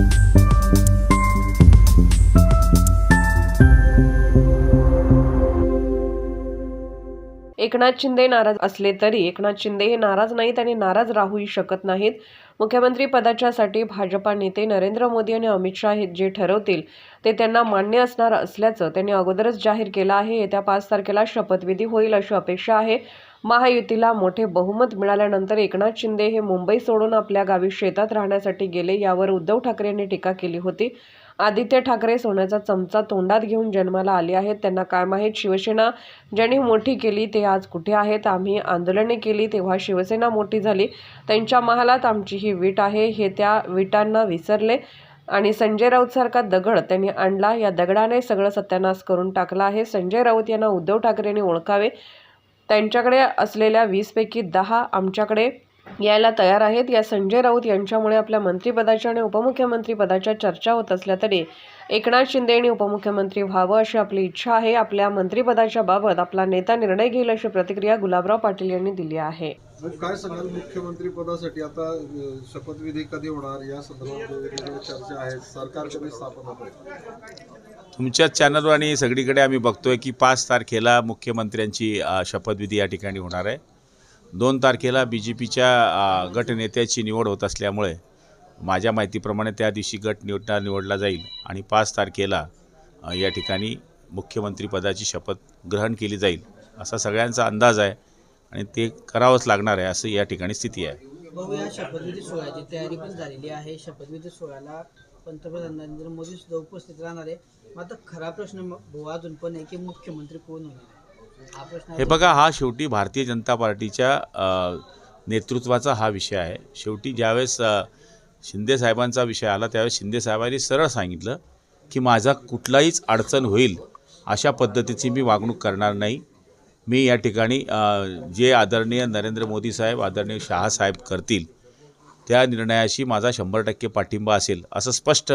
Thank you. Eknath Shinde नाराज असले तरी एकनाथ शिंदे हे नाराज नाहीत आणि नाराज राहूही शकत नाहीत. मुख्यमंत्री पदाच्यासाठी भाजपा नेते नरेंद्र मोदी आणि अमित शाह हे जे ठरवतील ते त्यांना मान्य असणार असल्याचं त्यांनी अगोदरच जाहीर केलं आहे. येत्या पाच तारखेला शपथविधी होईल अशी अपेक्षा आहे. महायुतीला मोठे बहुमत मिळाल्यानंतर एकनाथ शिंदे हे मुंबई सोडून आपल्या गावी शेतात राहण्यासाठी गेले यावर उद्धव ठाकरे यांनी टीका केली होती. आदित्य ठाकरे सोन्याचा चमचा तोंडात घेऊन जन्माला आले आहेत. त्यांना काय माहीत? शिवसेना ज्यांनी मोठी केली ते आज कुठे आहेत? आम्ही आंदोलने केली तेव्हा शिवसेना मोठी झाली. त्यांच्या महालात आमची ही वीट आहे. हे त्या विटांना विसरले आणि संजय राऊतसारखा दगड त्यांनी आणला. या दगडाने सगळं सत्यानाश करून टाकला आहे. संजय राऊत यांना उद्धव ठाकरेंनी ओळखावे. त्यांच्याकडे असलेल्या वीसपैकी दहा आमच्याकडे यायला तयार आहेत. या संजय राऊत यांच्यामुळे आपल्या मंत्रिपदाच्या आणि उपमुख्यमंत्री पदाच्या चर्चा होत असल्या तरी एकनाथ शिंदे यांनी उपमुख्यमंत्री व्हावं अशी आपली इच्छा आहे. आपल्या मंत्रिपदाच्या बाबत आपला नेता निर्णय घेईल अशी प्रतिक्रिया गुलाबराव पाटील यांनी दिली आहे. काय सांगाल मुख्यमंत्री पदासाठी आता शपथविधी कधी होणार? या संदर्भात चर्चा आहेत. सरकार कधी स्थापन होतं तुमच्याच चॅनलवर आणि सगळीकडे आम्ही बघतोय की पाच तारखेला मुख्यमंत्र्यांची शपथविधी या ठिकाणी होणार आहे. दोन तारखेला बी जे पीच्या गटनेत्याची निवड होत असल्यामुळे माझ्या माहितीप्रमाणे त्या दिवशी गट निवडा निवडला जाईल आणि पाच तारखेला या ठिकाणी मुख्यमंत्रीपदाची शपथ ग्रहण केली जाईल असा सगळ्यांचा अंदाज आहे आणि ते करावंच लागणार आहे असं या ठिकाणी स्थिती आहे. भाऊ या शपथविधी सोहळ्याची तयारी पण झालेली आहे. शपथविधी सोहळ्याला पंतप्रधान नरेंद्र मोदी सुद्धा उपस्थित राहणार आहे. मात्र खरा प्रश्न भाऊ अजून पण आहे की मुख्यमंत्री कोण होणार हे बघा हा शेवटी भारतीय जनता पार्टीच्या नेतृत्वाचा हा विषय आहे. शेवटी ज्यावेळेस शिंदे साहेबांचा विषय आला त्यावेळेस शिंदे साहेबांनी सरळ सांगितलं की माझा कुठलाहीच अडचण होईल अशा पद्धतीची मी वागणूक करणार नाही. मी या ठिकाणी जे आदरणीय नरेंद्र मोदी साहेब आदरणीय शहा साहेब करतील त्या निर्णयाशी माझा शंभर टक्के पाठिंबा असेल असं स्पष्ट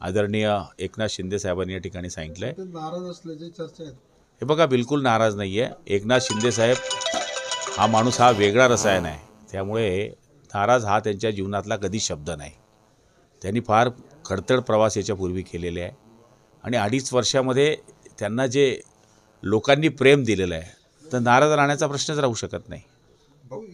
आदरणीय एकनाथ शिंदे साहेबांनी या ठिकाणी सांगितलं आहे. हे बघा बिलकुल नाराज नाही आहे एकनाथ शिंदेसाहेब हा माणूस हा वेगळा रसायन आहे. त्यामुळे नाराज हा त्यांच्या जीवनातला कधी शब्द नाही. त्यांनी फार खडतड प्रवास याच्यापूर्वी केलेले आहे. आणि अडीच वर्षामध्ये त्यांना जे लोकांनी प्रेम दिलेलं आहे तर नाराज राहण्याचा प्रश्नच राहू शकत नाही.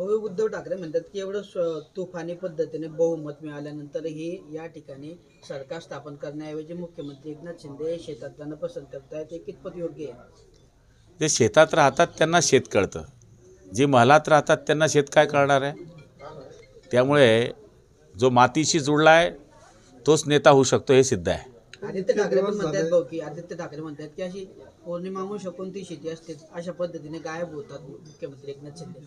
भाऊ उद्धव ठाकरे म्हणतात की एवढं तुफानी पद्धतीने बहुमत मिळाल्यानंतरही या ठिकाणी सरकार स्थापन करण्याऐवजी मुख्यमंत्री एकनाथ शिंदे हे शेतात जाणं पसंत करतायत ते कितपत योग्य आहे? जे शेतात राहतात त्यांना शेत कळतं. जे महलात राहतात त्यांना शेत काय कळणार आहे? त्यामुळे जो मातीशी जुळला आहे तोच नेता होऊ शकतो हे सिद्ध आहे. आदित्य ठाकरे पण म्हणतात भाऊ की आदित्य ठाकरे म्हणतात की अशी पौर्णिमा अंश कोणती शेती असते अशा पद्धतीने गायब होतात मुख्यमंत्री एकनाथ शिंदे.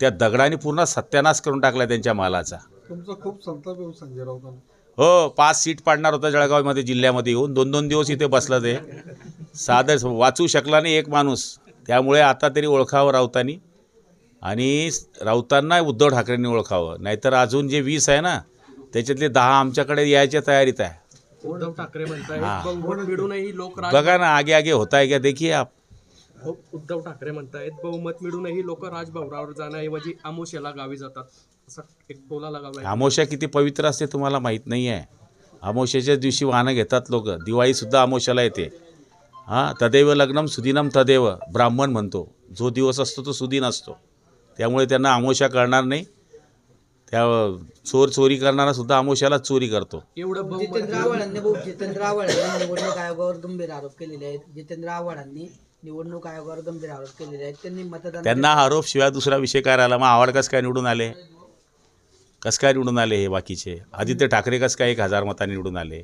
त्या दगडाने पूर्ण सत्यानाश करून टाकला त्यांच्या मालाचा. तुमचा खूप संताप येऊ संजय राऊतांना. हो पाच सीट पाडणार होता जळगावमध्ये जिल्ह्यामध्ये येऊन. दोन दोन दिवस इथे बसलं ते. साधं वाचू शकला नाही एक माणूस. त्यामुळे आता तरी ओळखावं राऊतांनी. आणि राऊतांना उद्धव ठाकरेंनी ओळखावं. नाहीतर अजून जे वीस आहे ना त्याच्यातले दहा आमच्याकडे यायच्या तयारीत आहे. उद्धव ठाकरे हा. राज बघा ना आगे आगे होता है क्या देखिए आप उद्धव ठाकरे म्हणतायत बहुमत मिळूनही लोक राजभवनावर जाण्याऐवजी आमोशेला गावी जातात. असा एक टोला लगावला अमावस्या किती पवित्र असते तुम्हाला माहीत नाही आहे अमावस्याच्याच दिवशी वाहनं घेतात लोक. दिवाळीसुद्धा अमावस्याला येते. हां तदैव लग्नम सुदिनम तदैव ब्राह्मण म्हणतो. जो दिवस असतो तो सुदिन असतो. त्यामुळे त्यांना अमावस्या कळणार नाही. त्या चोर चोरी करणारा सुद्धा अमावस्यालाच चोरी करतो. एवढं बहुमत जितेंद्र आव्हाडांनी जितेंद्र आव्हाडांनी निवडणूक आयोगावर गंभीर आरोप केलेले आहेत. जितेंद्र आव्हाडांनी निवडणूक आयोगावर गंभीर आरोप केलेले आहेत. त्यांनी मतदान त्यांना आरोप शिवाय दुसरा विषय काय राहिला? मग आवड कसं काय निवडून आले? कसं काय निवडून आले हे बाकीचे? आदित्य ठाकरे कसं काय एक हजार मतांनी निवडून आले?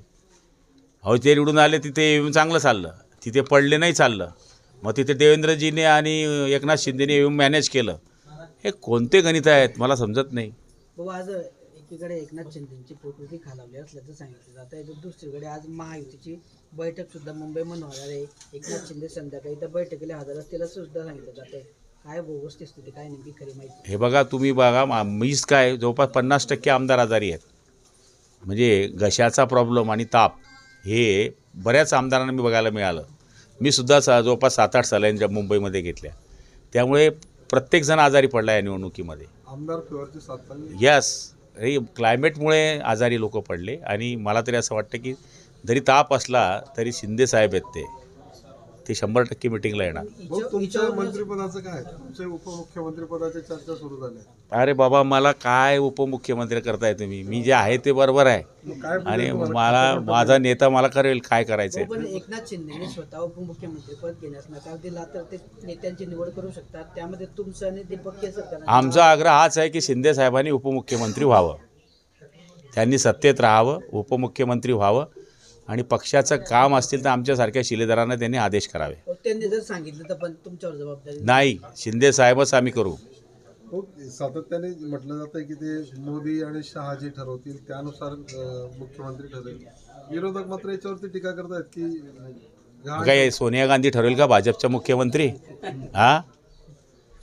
अहो ते निवडून आले तिथे येऊन चांगलं चाललं. तिथे पडले नाही चाललं. मग तिथे देवेंद्रजीने आणि एकनाथ शिंदेने येऊन मॅनेज केलं. हे कोणते गणित आहेत? मला समजत नाही. बाबा आज एकीकडे एकनाथ शिंदेची प्रकृती खालावली असल्याचं सांगितलं जात आहे तर दुसरीकडे आज महायुतीची बैठक सुद्धा मुंबई होणार आहे एकनाथ शिंदे संध्याकाळी त्या बैठकीला हजर असतील असं सुद्धा सांगितलं जात आहे काय बोगस स्थिती काय नेमकी खरी माहिती? हे बघा तुम्ही बघा मा- मीच काय जवळपास पन्नास टक्के आमदार आजारी आहेत. म्हणजे घशाचा प्रॉब्लेम आणि ताप हे बऱ्याच आमदारांना मी बघायला मिळालं. मी सुद्धा सा जवळपास सात आठ सलाईन मुंबईमध्ये घेतल्या. त्यामुळे प्रत्येकजण आजारी पडला या निवडणुकीमध्ये. आमदार फिवरची साथ यस हे क्लायमेटमुळे आजारी लोक पडले आणि मला तरी असं वाटतं की जरी ताप असला तरी शिंदे साहेब आहेत ते. ते शंभर टक्के मिटिंगला येणार. तुमच्या मंत्रिपदाचं काय? तुमच्या उपमुख्यमंत्री पदाच्या चर्चा सुरू झाल्या अरे बाबा मला काय उपमुख्यमंत्री करताय तुम्ही? मी जे आहे ते बरोबर आहे. आणि मला माझा नेता मला करेल काय करायचंय हो, पण एकनाथ शिंदेने स्वतः उपमुख्यमंत्री पद घेण्यास नकार दिला तर ते नेत्यांची निवड करू शकतात. त्यामध्ये तुमचं आणि दीपक केसरकर आमचा आग्रह हाच आहे की शिंदे साहेबांनी उपमुख्यमंत्री व्हावं. त्यांनी सत्तेत राहावं उपमुख्यमंत्री व्हावं. आणि पक्षाचं काम असतील तर आमच्यासारख्या शिलेदारांना त्यांनी आदेश करावे. हो, त्यांनी जर सांगितलं तर पण तुमच्यावर जबाबदारी नाही. शिंदे साहेबच आम्ही करू. हो सातत्याने म्हटलं जातं की ते मोदी आणि शहा जे ठरवतील त्यानुसार अं, मुख्यमंत्री ठरेल. विरोधक मात्र याच्यावरती टीका करतायत की काय सोनिया गांधी ठरवेल का भाजपच्या मुख्यमंत्री? हा?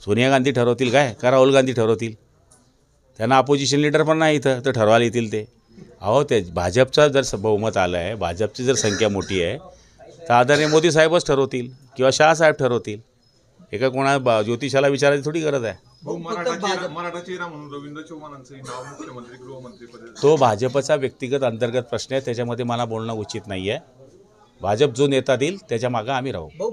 सोनिया गांधी ठरवतील काय? का राहुल गांधी ठरवतील? त्यांना अपोजिशन लीडर पण नाही इथं तर ठरवायला येतील ते. अहो ते भाजपचा जर स- बहुमत आलं आहे भाजपची जर संख्या मोठी आहे तर आदरणीय मोदी साहेबच ठरवतील किंवा शहासाहेब ठरवतील. एका कोणा बा- ज्योतिषाला विचारायची थोडी गरज आहे. भाऊ मराठा चेहरा मराठा चेहरा म्हणून रवींद्र चव्हाणांचंही नाव मुख्यमंत्री गृहमंत्री पदी तो भाजपचा व्यक्तिगत अंतर्गत प्रश्न आहे त्याच्यामध्ये मला बोलणं उचित नाही आहे भाजप जो नेता देईल त्याच्या मागं आम्ही राहू. भाऊ